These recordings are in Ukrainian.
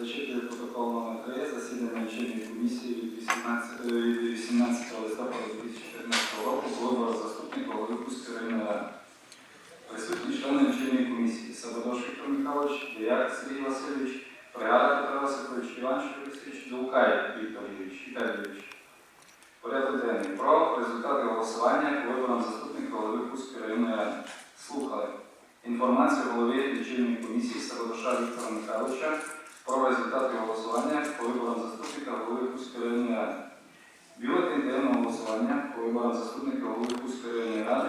Зачитую протокол номер 3 засідання лічильної комісії від 18, е, від 18 листопада 2015 року по виборах заступника голови Кузької районної ради. Присутні члени лічильної комісії Савадош Віктор Михайлович, Деяк Сергій Васильович, Пригада Петро Васильович, Іван Шевчович, Дулкай Віктор Юрійович, Віталійович. Порядок денний про результати голосування по виборам заступника голови Кузької районної ради. Слухали інформацію голови лічильної комісії Савадоша Віктора Михайловича про результати голосування по виборам заступника голови Кузької районної ради. Бюлетень таємного голосування по виборам заступника голови Кузької районної ради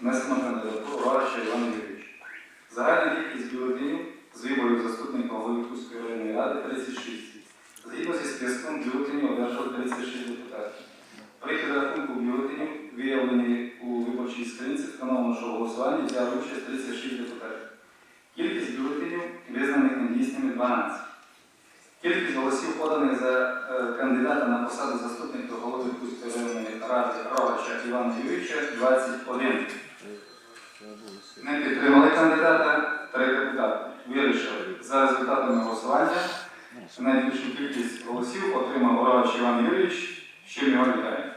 внесено кандидатуру Рарича Івана Юрійовича. Загальна кількість бюлетенів з виборів заступника голови Кузької районної ради 36. Згідно зі списком бюлетенів одержали 36 депутатів. При підрахунку бюлетенів, виявлені у виборчій скринці, встановлено, що в голосуванні взяли участь 36 депутатів. Кількість бюлетенів, недійсними 12. Кількість голосів поданих за е, кандидата на посаду заступника голови Кузької районної ради Рогача Івана Юрійовича 21. Не підтримали кандидата, три депутати. Вирішили за результатами голосування найбільшу кількість голосів отримав Рогач Іван Юрійович, Щемі Ольга